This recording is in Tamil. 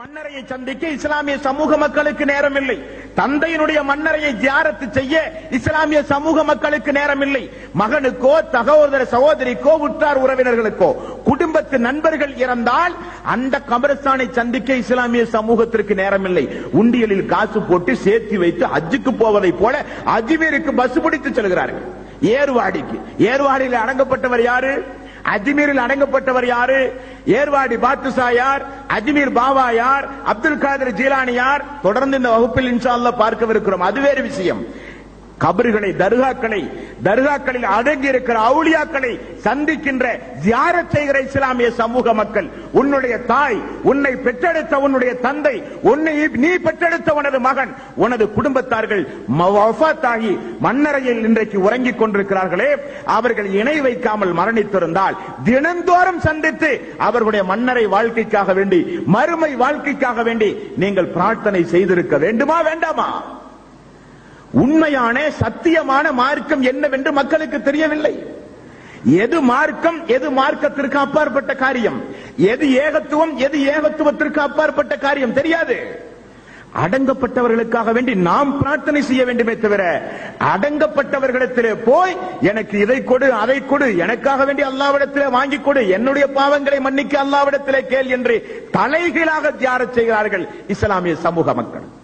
மன்னரையை சந்திக்க இஸ்லாமிய சமூக மக்களுக்கு நேரம் இல்லை தந்தையினுடைய மன்னரையை ஜியாரத்து செய்ய இஸ்லாமிய சமூக மக்களுக்கு நேரம் இல்லை மகனுக்கோ சகோதர சகோதரிக்கோ உற்றார் உறவினர்களுக்கோ குடும்பத்து நண்பர்கள் இறந்தால் அந்த கபரஸ்தானை சந்திக்க இஸ்லாமிய சமூகத்திற்கு நேரம் இல்லை உண்டியலில் காசு போட்டு சேர்த்து வைத்து அஜுக்கு போவதை போல அஜ்மீருக்கு பஸ் பிடித்து செல்கிறார்கள். ஏர்வாடிக்கு ஏர்வாடியில் அடங்கப்பட்டவர் யாரு? அஜ்மீரில் அடங்கப்பட்டவர் யாரு? ஏர்வாடி பாத்துசா யார்? அஜ்மீர் பாபா யார்? அப்துல் காதர் ஜீலானி யார்? தொடர்ந்து இந்த வகுப்பில் இன்ஷா பார்க்கவிருக்கிறோம். அது வேறு விஷயம். கபர்களை தர்காக்களை தர்காக்களில் அடங்கி இருக்கிற அவுளியாக்களை சந்திக்கின்ற ஜியாரத் செய்கிற இஸ்லாமிய சமூக மக்கள் உன்னுடைய தாய் உன்னை பெற்றெடுத்த உன்னுடைய தந்தை உன்னை நீ பெற்றெடுத்த உனது மகன் உனது குடும்பத்தார்கள் ம- வஃபாத்தாகி மண்ணறையில் இன்றைக்கு உறங்கிக் கொண்டிருக்கிறார்களே அவர்கள் இணை வைக்காமல் மரணித்திருந்தால் தினந்தோறும் சந்தித்து அவர்களுடைய மன்னரை வாழ்க்கைக்காக வேண்டி மறுமை வாழ்க்கைக்காக வேண்டி நீங்கள் பிரார்த்தனை செய்திருக்க வேண்டுமா வேண்டாமா? உண்மையான சத்தியமான மார்க்கம் என்னவென்று மக்களுக்கு தெரியவில்லை. எது மார்க்கம் எது மார்க்கத்திற்கு அப்பாற்பட்ட காரியம்? எது ஏகத்துவம் எது ஏகத்துவத்திற்கு அப்பாற்பட்ட காரியம்? தெரியாது. அடங்கப்பட்டவர்களுக்காக வேண்டி நாம் பிரார்த்தனை செய்ய வேண்டுமே தவிர அடங்கப்பட்டவர்களிடத்திலே போய் எனக்கு இதை கொடு அதை கொடு எனக்காக வேண்டி அல்லாவிடத்திலே வாங்கி கொடு என்னுடைய பாவங்களை மன்னிக்க அல்லாவிடத்திலே கேள் என்று தலைகீழாக தியாரம் செய்கிறார்கள் இஸ்லாமிய சமூக மக்கள்.